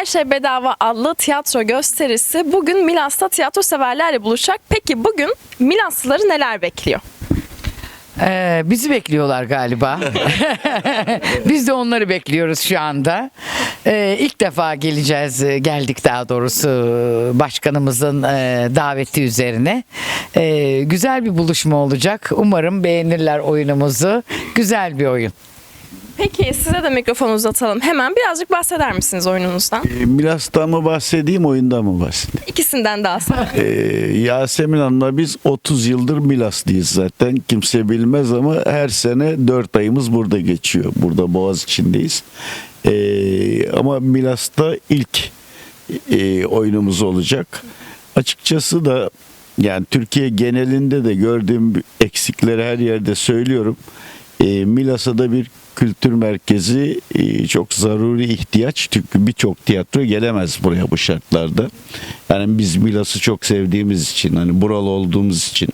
Her Şey Bedava adlı tiyatro gösterisi bugün Milas'ta tiyatro severlerle buluşacak. Peki bugün Milaslıları neler bekliyor? Ee, bizi bekliyorlar galiba. Biz de onları bekliyoruz şu anda. Ee, ilk defa geleceğiz, e, geldik daha doğrusu başkanımızın e, daveti üzerine. Ee, güzel bir buluşma olacak. Umarım beğenirler oyunumuzu. Güzel bir oyun. Peki size de mikrofonu uzatalım. Hemen birazcık bahseder misiniz oyununuzdan? E, Milas'tan mı bahsedeyim, oyundan mı bahsedeyim? İkisinden daha sonra. E, Yasemin Hanım'la biz 30 yıldır Milas'lıyız zaten. Kimse bilmez ama her sene 4 ayımız burada geçiyor. Burada Boğaz içindeyiz. E, ama Milas'ta ilk e, oyunumuz olacak. Açıkçası da yani Türkiye genelinde de gördüğüm eksikleri her yerde söylüyorum. E, Milas'a da bir kültür merkezi e, çok zaruri ihtiyaç. Çünkü birçok tiyatro gelemez buraya bu şartlarda. Yani biz Milas'ı çok sevdiğimiz için, hani buralı olduğumuz için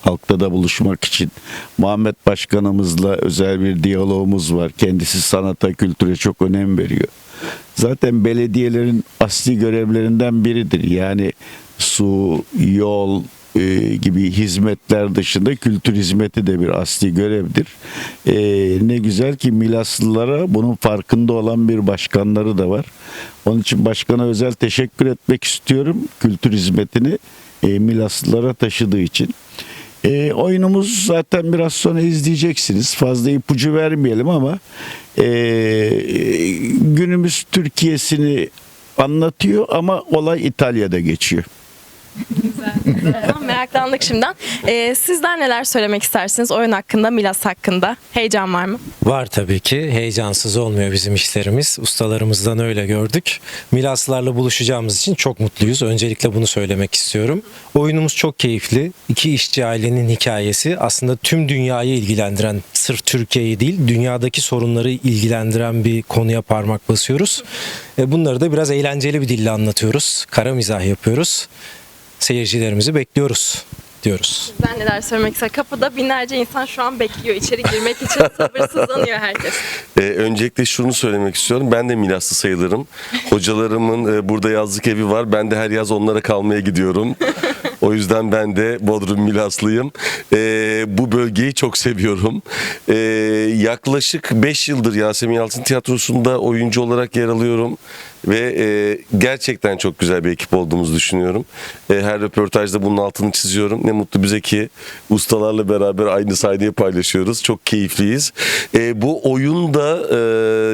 halkta da buluşmak için Muhammed Başkanımızla özel bir diyalogumuz var. Kendisi sanata, kültüre çok önem veriyor. Zaten belediyelerin asli görevlerinden biridir. Yani su, yol e, gibi hizmetler dışında kültür hizmeti de bir asli görevdir. E, ne güzel ki Milaslılara bunun farkında olan bir başkanları da var. Onun için başkana özel teşekkür etmek istiyorum kültür hizmetini e, Milaslılara taşıdığı için. E, oyunumuz zaten biraz sonra izleyeceksiniz. Fazla ipucu vermeyelim ama e, günümüz Türkiye'sini anlatıyor ama olay İtalya'da geçiyor. Tamam, Meraklandık şimdiden. Ee, sizler neler söylemek istersiniz oyun hakkında, Milas hakkında? Heyecan var mı? Var tabii ki. Heyecansız olmuyor bizim işlerimiz. Ustalarımızdan öyle gördük. Milaslarla buluşacağımız için çok mutluyuz. Öncelikle bunu söylemek istiyorum. Oyunumuz çok keyifli. İki işçi ailenin hikayesi aslında tüm dünyayı ilgilendiren, sırf Türkiye'yi değil, dünyadaki sorunları ilgilendiren bir konuya parmak basıyoruz. E, Bunları da biraz eğlenceli bir dille anlatıyoruz. Kara mizah yapıyoruz. Seyircilerimizi bekliyoruz diyoruz. Sizler neler söylemek ister? Kapıda binlerce insan şu an bekliyor. İçeri girmek için sabırsızlanıyor herkes. Ee, öncelikle şunu söylemek istiyorum. Ben de Milaslı sayılırım. Hocalarımın e, burada yazlık evi var. Ben de her yaz onlara kalmaya gidiyorum. O yüzden ben de Bodrum Milaslıyım. Ee, bu bölgeyi çok seviyorum. Ee, yaklaşık 5 yıldır Yasemin Yalçın Tiyatrosu'nda oyuncu olarak yer alıyorum. Ve e, gerçekten çok güzel bir ekip olduğumuzu düşünüyorum. E, her röportajda bunun altını çiziyorum. Ne mutlu bize ki ustalarla beraber aynı sahneyi paylaşıyoruz. Çok keyifliyiz. E, bu oyun da e,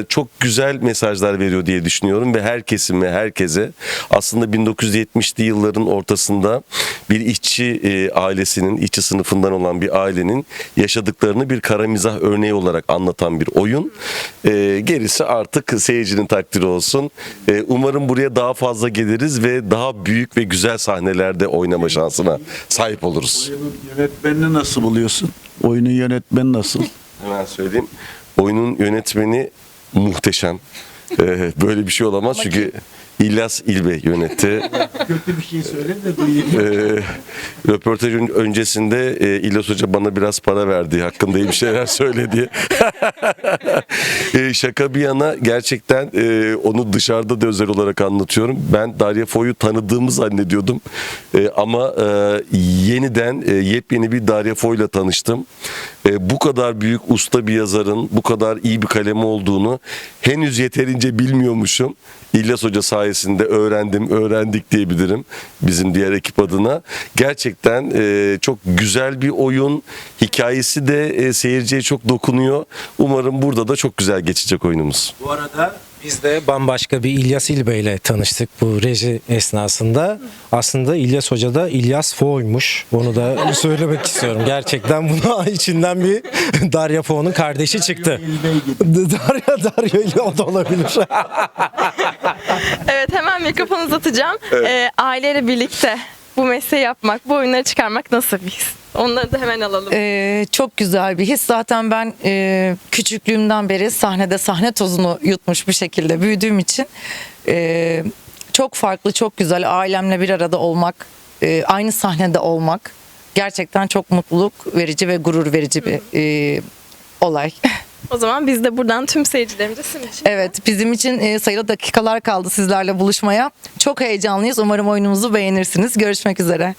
çok güzel mesajlar veriyor diye düşünüyorum ve her kesim ve herkese aslında 1970'li yılların ortasında bir işçi e, ailesinin, işçi sınıfından olan bir ailenin yaşadıklarını bir kara mizah örneği olarak anlatan bir oyun. E, gerisi artık seyircinin takdiri olsun. E, umarım buraya daha fazla geliriz ve daha büyük ve güzel sahnelerde oynama şansına sahip oluruz. Yönetmenini nasıl buluyorsun? Oyunun yönetmeni nasıl? Hemen söyleyeyim. Oyunun yönetmeni muhteşem. Ee, böyle bir şey olamaz çünkü İlyas İlbe yönetti. Kötü bir şey söyle de duyayım. Ee, röportajın öncesinde e, İlyas Hoca bana biraz para verdi. Hakkında iyi bir şeyler söyledi. e, şaka bir yana gerçekten e, onu dışarıda da özel olarak anlatıyorum. Ben Darya Foy'u tanıdığımı zannediyordum. E, ama e, yeniden e, yepyeni bir Darya Foy'la tanıştım. E, bu kadar büyük usta bir yazarın bu kadar iyi bir kalemi olduğunu henüz yeterince bilmiyormuşum. İlyas Hoca sayesinde öğrendim, öğrendik diyebilirim bizim diğer ekip adına. Gerçekten e, çok güzel bir oyun. Hikayesi de e, seyirciye çok dokunuyor. Umarım burada da çok güzel geçecek oyunumuz. Bu arada biz de bambaşka bir İlyas İlbe ile tanıştık bu reji esnasında. Aslında İlyas Hoca da İlyas Fo'ymuş. Onu da söylemek istiyorum. Gerçekten bunu içinden bir Darya Fo'nun kardeşi çıktı. Darya Darya ile o da olabilir. Evet hemen mikrofonu uzatacağım. Ee, aileyle birlikte bu mesleği yapmak, bu oyunları çıkarmak nasıl bir his? Onları da hemen alalım. Ee, çok güzel bir his. Zaten ben e, küçüklüğümden beri sahnede sahne tozunu yutmuş bir şekilde büyüdüğüm için e, çok farklı, çok güzel. Ailemle bir arada olmak, e, aynı sahnede olmak gerçekten çok mutluluk verici ve gurur verici bir e, olay. O zaman biz de buradan tüm seyircilerimize sizin için Evet bizim için e, sayılı dakikalar kaldı sizlerle buluşmaya. Çok heyecanlıyız. Umarım oyunumuzu beğenirsiniz. Görüşmek üzere.